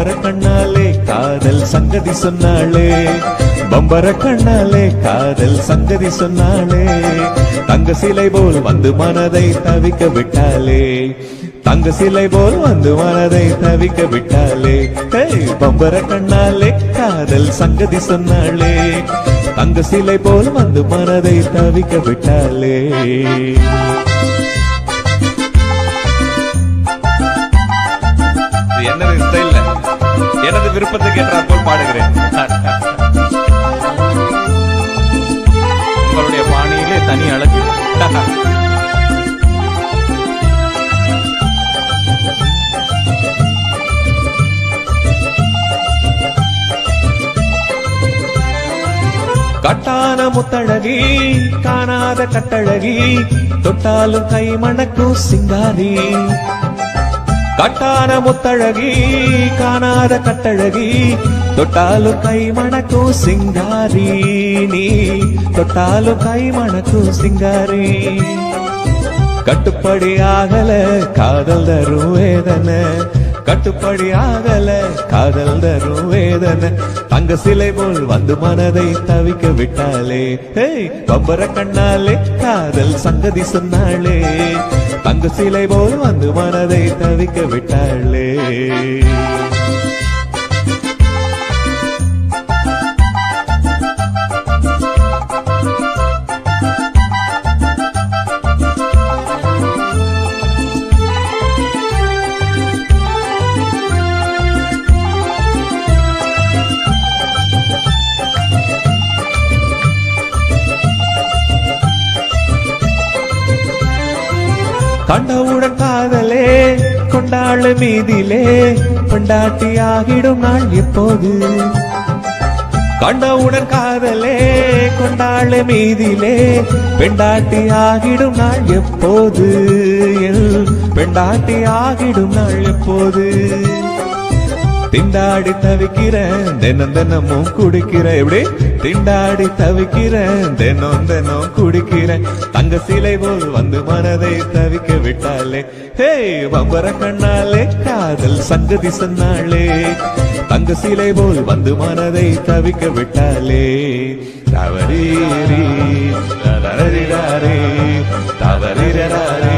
பம்பர கண்ணாலே காதல் சங்கதி சொன்னாளே. பம்பர கண்ணாலே காதல் சங்கதி சொன்னாளே. தங்க சிலை போல் வந்து மனதை தவிக்க விட்டாளே. தங்க சிலை போல் வந்து மனதை தவிக்க விட்டாளே. பம்பர கண்ணாலே காதல் சங்கதி சொன்னாளே. தங்க சிலை போல் வந்து மனதை தவிக்க விட்டாளே. இது தனி அழகு. கட்டான முத்தழகி காணாத கட்டழகி தொட்டாலும் கை மணக்கும் சிங்காரி கட்டான முத்தழகி காணாத கட்டழகி தொட்டாலும் கை மணக்கும் சிங்காரி நீ தொட்டாலும் கை மணக்கும் சிங்காரி. கட்டுப்படி ஆகல காதல் தரும் வேதனை. கட்டுப்படி ஆகல காதல் தரும் வேதனை. தங்க சிலை போல் வந்து மனதை தவிக்க விட்டாலே ஹேய் பம்பர கண்ணாலே காதல் சங்கதி சொன்னாலே தங்க சிலை போல் வந்து மனதை தவிக்க விட்டாளே கண்டவுடன் காதலே கொண்டாள் மீதிலே பெண்டாட்டி ஆகிடும் நாள் எப்போது? கண்டவுடன் காதலே கொண்டாள் மீதிலே பெண்டாட்டி ஆகிடும் நாள் எப்போது? பெண்டாட்டி ஆகிடும் நாள் எப்போது? திண்டாடி தவிக்கிறேன் தினம் தினமும் குடிக்கிறேன் எப்படி? திண்டாடி தவிக்கிறேன் தினம் தினம் குடிக்கிறேன் தங்க சிலை போல் வந்து மனதை தவிக்க விட்டாலே ஹே வம்பர கண்ணாலே காதல் சங்கதி சொன்னாளே தங்க சிலை போல் வந்து மனதை தவிக்க விட்டாலே. தவறீரி ரவரீரி ரரரிராரே